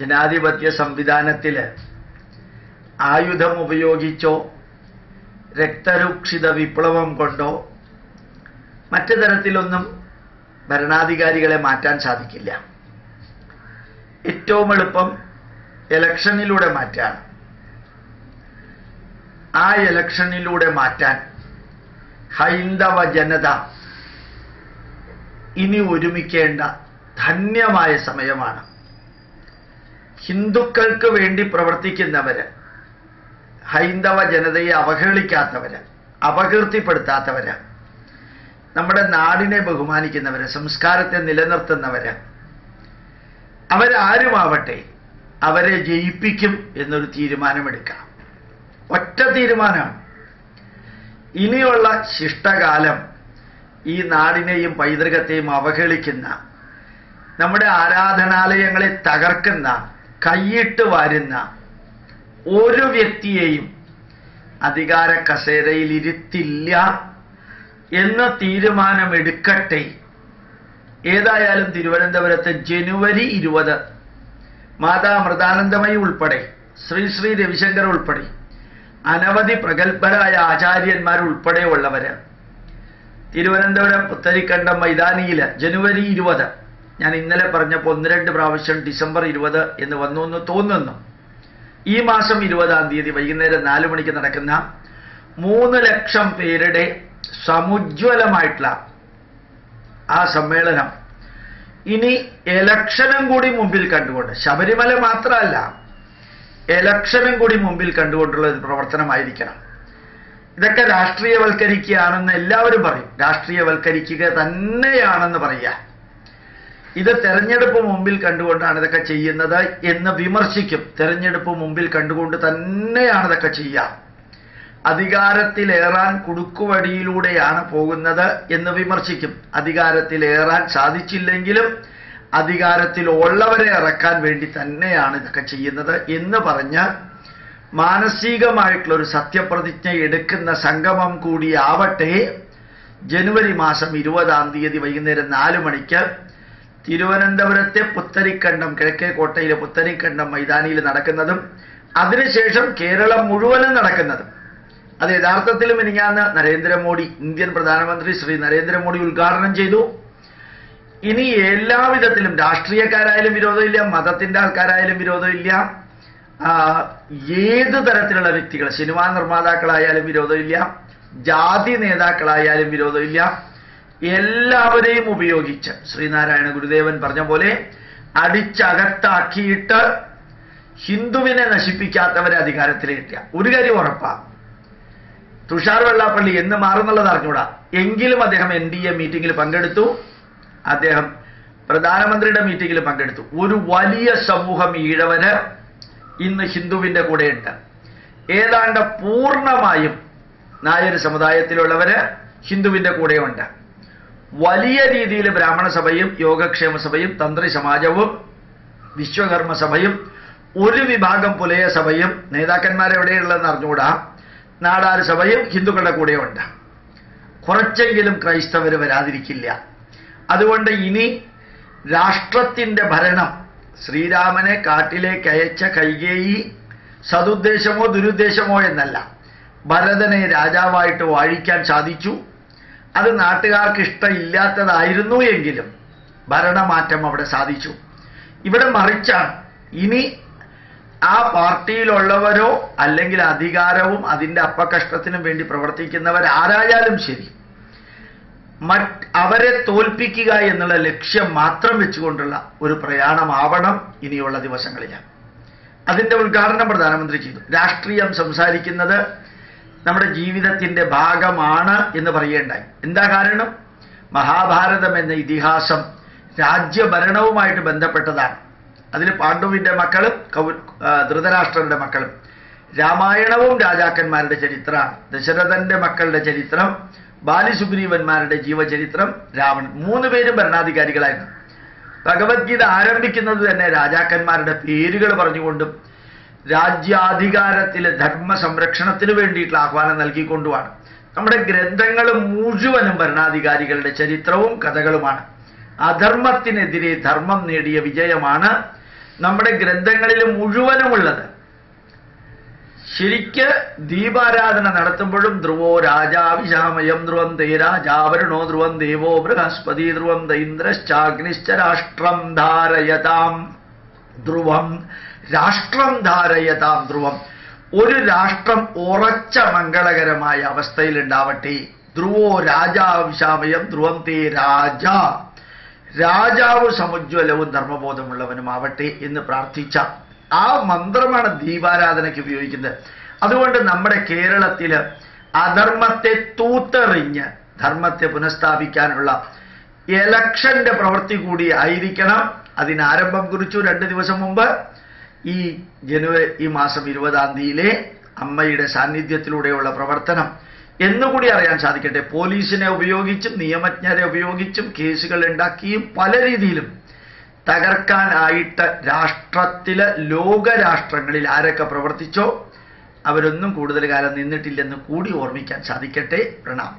ജനാധിപത്യ സംവിധാനത്തിൽ ആയുധം ഉപയോഗിച്ചോ രക്തരൂക്ഷിത വിപ്ലവം കൊണ്ടോ മറ്റു തരത്തിലൊന്നും ഭരണാധികാരികളെ മാറ്റാൻ സാധിക്കില്ല. ഏറ്റവും എളുപ്പം എലക്ഷനിലൂടെ മാറ്റാണ് ആ എലക്ഷനിലൂടെ മാറ്റാൻ ഹൈന്ദവ ജനത ഇനി ഒരുമിക്കേണ്ട ധന്യമായ സമയമാണ്. ഹിന്ദുക്കൾക്ക് വേണ്ടി പ്രവർത്തിക്കുന്നവര് ഹൈന്ദവ ജനതയെ അവഹേളിക്കാത്തവര് അപകീർത്തിപ്പെടുത്താത്തവര് നമ്മുടെ നാടിനെ ബഹുമാനിക്കുന്നവര് സംസ്കാരത്തെ നിലനിർത്തുന്നവര് അവരാരുമാവട്ടെ അവരെ ജയിപ്പിക്കും എന്നൊരു തീരുമാനമെടുക്കാം ഒറ്റ തീരുമാനമാണ്. ഇനിയുള്ള ശിഷ്ടകാലം ഈ നാടിനെയും പൈതൃകത്തെയും അവഹേളിക്കുന്ന നമ്മുടെ ആരാധനാലയങ്ങളെ തകർക്കുന്ന കൈയിട്ട് വാരുന്ന ഒരു വ്യക്തിയെയും അധികാര കസേരയിൽ ഇരുത്തില്ല എന്ന തീരുമാനമെടുക്കട്ടെ. ഏതായാലും തിരുവനന്തപുരത്ത് ജനുവരി ഇരുപത് മാതാ മൃദാനന്ദമയി ഉൾപ്പെടെ ശ്രീ ശ്രീ രവിശങ്കർ ഉൾപ്പെടെ അനവധി പ്രഗത്ഭരായ ആചാര്യന്മാർ ഉൾപ്പെടെയുള്ളവര് തിരുവനന്തപുരം പുത്തരിക്കണ്ടം മൈതാനിയിൽ ജനുവരി ഇരുപത് ഞാൻ ഇന്നലെ പറഞ്ഞപ്പോൾ ഒന്ന് രണ്ട് പ്രാവശ്യം ഡിസംബർ ഇരുപത് എന്ന് വന്നു എന്ന് തോന്നുന്നു. ഈ മാസം ഇരുപതാം തീയതി വൈകുന്നേരം നാലു മണിക്ക് നടക്കുന്ന മൂന്ന് ലക്ഷം പേരുടെ സമുജ്വലമായിട്ടുള്ള ആ സമ്മേളനം ഇനി എലക്ഷനും കൂടി മുമ്പിൽ കണ്ടുകൊണ്ട് ശബരിമല മാത്രമല്ല എലക്ഷനും കൂടി മുമ്പിൽ കണ്ടുകൊണ്ടുള്ള ഒരു പ്രവർത്തനമായിരിക്കണം. ഇതൊക്കെ രാഷ്ട്രീയവൽക്കരിക്കുകയാണെന്ന് എല്ലാവരും പറയും. രാഷ്ട്രീയവൽക്കരിക്കുക തന്നെയാണെന്ന് പറയുക. ഇത് തെരഞ്ഞെടുപ്പ് മുമ്പിൽ കണ്ടുകൊണ്ടാണ് ഇതൊക്കെ ചെയ്യുന്നത് എന്ന് വിമർശിക്കും. തെരഞ്ഞെടുപ്പ് മുമ്പിൽ കണ്ടുകൊണ്ട് തന്നെയാണ് ഇതൊക്കെ ചെയ്യുക. അധികാരത്തിലേറാൻ കുടുക്കുവടിയിലൂടെയാണ് പോകുന്നത് എന്ന് വിമർശിക്കും. അധികാരത്തിലേറാൻ സാധിച്ചില്ലെങ്കിലും അധികാരത്തിൽ ഉള്ളവരെ ഇറക്കാൻ വേണ്ടി തന്നെയാണ് ഇതൊക്കെ ചെയ്യുന്നത് എന്ന് പറഞ്ഞ് മാനസികമായിട്ടുള്ള ഒരു സത്യപ്രതിജ്ഞ എടുക്കുന്ന സംഗമം കൂടിയാവട്ടെ. ജനുവരി മാസം ഇരുപതാം തീയതി വൈകുന്നേരം നാല് മണിക്ക് തിരുവനന്തപുരത്തെ പുത്തരിക്കണ്ടം കിഴക്കേ കോട്ടയിലെ പുത്തരിക്കണ്ടം മൈതാനിയിൽ നടക്കുന്നതും അതിനുശേഷം കേരളം മുഴുവനും നടക്കുന്നതും. അത് യഥാർത്ഥത്തിലും മിനിഞ്ഞാന്ന് നരേന്ദ്രമോദി ഇന്ത്യൻ പ്രധാനമന്ത്രി ശ്രീ നരേന്ദ്രമോദി ഉദ്ഘാടനം ചെയ്തു. ഇനി എല്ലാവിധത്തിലും രാഷ്ട്രീയക്കാരായാലും വിരോധമില്ല മതത്തിന്റെ ആൾക്കാരായാലും വിരോധമില്ല. ഏത് തരത്തിലുള്ള വ്യക്തികൾ സിനിമാ നിർമ്മാതാക്കളായാലും വിരോധമില്ല ജാതി നേതാക്കളായാലും വിരോധമില്ല. എല്ലാവരെയും ഉപയോഗിച്ച് ശ്രീനാരായണ ഗുരുദേവൻ പറഞ്ഞ പോലെ അടിച്ചകത്താക്കിയിട്ട് ഹിന്ദുവിനെ നശിപ്പിക്കാത്തവരെ അധികാരത്തിലേറ്റുക ഒരു കാര്യം ഉറപ്പാ. തുഷാർ വെള്ളാപ്പള്ളി എന്ന് മാറുന്നുള്ളത് അറിഞ്ഞൂടാ. എങ്കിലും അദ്ദേഹം എൻ ഡി എ മീറ്റിംഗിൽ പങ്കെടുത്തു. അദ്ദേഹം പ്രധാനമന്ത്രിയുടെ മീറ്റിംഗിൽ പങ്കെടുത്തു. ഒരു വലിയ സമൂഹം ഈഴവന് ഇന്ന് ഹിന്ദുവിന്റെ കൂടെയുണ്ട്. ഏതാണ്ട് പൂർണമായും നായർ സമുദായത്തിലുള്ളവര് ഹിന്ദുവിന്റെ കൂടെയുണ്ട്. വലിയ രീതിയിൽ ബ്രാഹ്മണ സഭയും യോഗക്ഷേമ സഭയും തന്ത്രി സമാജവും വിശ്വകർമ്മ സഭയും ഒരു വിഭാഗം പുലയ സഭയും നേതാക്കന്മാരെവിടെയുള്ളതെന്ന് അറിഞ്ഞുകൂടാ? നാടാർ സഭയും ഹിന്ദുക്കളുടെ കൂടെയുണ്ട്. കുറച്ചെങ്കിലും ക്രൈസ്തവർ വരാതിരിക്കില്ല. അതുകൊണ്ട് ഇനി രാഷ്ട്രത്തിന്റെ ഭരണം ശ്രീരാമനെ കാട്ടിലേക്ക് അയച്ച കൈകേയി സതുദ്ദേശമോ ദുരുദ്ദേശമോ എന്നല്ല. ഭരതനെ രാജാവായിട്ട് വാഴിക്കാൻ സാധിച്ചു. അത് നാട്ടുകാർക്ക് ഇഷ്ടമില്ലാത്തതായിരുന്നു എങ്കിലും ഭരണമാറ്റം അവിടെ സാധിച്ചു. ഇവിടെ മറിച്ചാണ്. ഇനി ആ പാർട്ടിയിലുള്ളവരോ അല്ലെങ്കിൽ അധികാരവും അതിന്റെ അപ്പകഷ്ടത്തിനും വേണ്ടി പ്രവർത്തിക്കുന്നവർ ആരായാലും ശരി മറ്റ് അവരെ തോൽപ്പിക്കുക എന്നുള്ള ലക്ഷ്യം മാത്രം വെച്ചുകൊണ്ടുള്ള ഒരു പ്രയാണമാവണം ഇനിയുള്ള ദിവസങ്ങളിലാണ് അതിന്റെ ഉദ്ഘാടനം പ്രധാനമന്ത്രി ചെയ്തു. രാഷ്ട്രീയം സംസാരിക്കുന്നത് നമ്മുടെ ജീവിതത്തിന്റെ ഭാഗമാണ് എന്ന് പറയേണ്ടായി എന്താ കാരണം? മഹാഭാരതം എന്ന ഇതിഹാസം രാജ്യഭരണവുമായിട്ട് ബന്ധപ്പെട്ടതാണ്. അതിൽ പാണ്ഡുവിന്റെ മക്കളും കൗ മക്കളും. രാമായണവും രാജാക്കന്മാരുടെ ചരിത്രമാണ്. ദശരഥന്റെ മക്കളുടെ ചരിത്രം ബാലിസുഗ്രീവന്മാരുടെ ജീവചരിത്രം രാവണൻ. മൂന്ന് പേരും ഭരണാധികാരികളായിരുന്നു. ഭഗവത്ഗീത ആരംഭിക്കുന്നത് തന്നെ രാജാക്കന്മാരുടെ പേരുകൾ പറഞ്ഞുകൊണ്ടും രാജ്യാധികാരത്തിലെ ധർമ്മ സംരക്ഷണത്തിന് വേണ്ടിയിട്ടുള്ള ആഹ്വാനം നൽകിക്കൊണ്ടുമാണ്. നമ്മുടെ ഗ്രന്ഥങ്ങൾ മുഴുവനും ഭരണാധികാരികളുടെ ചരിത്രവും കഥകളുമാണ്. അധർമ്മത്തിനെതിരെ ധർമ്മം നേടിയ വിജയമാണ് നമ്മുടെ ഗ്രന്ഥങ്ങളിൽ മുഴുവനുമുള്ളത്. ശരിക്ക് ദീപാരാധന നടത്തുമ്പോഴും ധ്രുവോ രാജാവിശാമയം ധ്രുവം തേ രാജാവരുണോ ധ്രുവം ദേവോ ബൃഹസ്പതി ധ്രുവം ദൈന്ദ്രശ്ചാഗ്നിശ്ച രാഷ്ട്രം ധാരയതാം. ധ്രുവം രാഷ്ട്രം ധാരയതാം ധ്രുവം. ഒരു രാഷ്ട്രം ഉറച്ച മംഗളകരമായ അവസ്ഥയിൽ ഉണ്ടാവട്ടെ ധ്രുവോ രാജാവിശാമയം ധ്രുവം തേ രാജ. രാജാവ് സമുജ്വലവും ധർമ്മബോധമുള്ളവനുമാവട്ടെ എന്ന് പ്രാർത്ഥിച്ച ആ മന്ത്രമാണ് ദീപാരാധനയ്ക്ക് ഉപയോഗിക്കുന്നത്. അതുകൊണ്ട് നമ്മുടെ കേരളത്തിൽ അധർമ്മത്തെ തൂത്തെറിഞ്ഞ് ധർമ്മത്തെ പുനഃസ്ഥാപിക്കാനുള്ള എലക്ഷന്റെ പ്രവൃത്തി കൂടി ആയിരിക്കണം. അതിന് ആരംഭം കുറിച്ചു രണ്ട് ദിവസം മുമ്പ്. ഈ ജനുവരി ഈ മാസം ഇരുപതാം തീയതിയിലെ അമ്മയുടെ സാന്നിധ്യത്തിലൂടെയുള്ള പ്രവർത്തനം എന്നുകൂടി അറിയാൻ സാധിക്കട്ടെ. പോലീസിനെ ഉപയോഗിച്ചും നിയമജ്ഞരെ ഉപയോഗിച്ചും കേസുകൾ ഉണ്ടാക്കിയും പല രീതിയിലും തകർക്കാനായിട്ട് രാഷ്ട്രത്തിലെ ലോകരാഷ്ട്രങ്ങളിൽ ആരൊക്കെ പ്രവർത്തിച്ചോ അവരൊന്നും കൂടുതൽ കാലം നിന്നിട്ടില്ലെന്ന് കൂടി ഓർമ്മിക്കാൻ സാധിക്കട്ടെ. പ്രണാം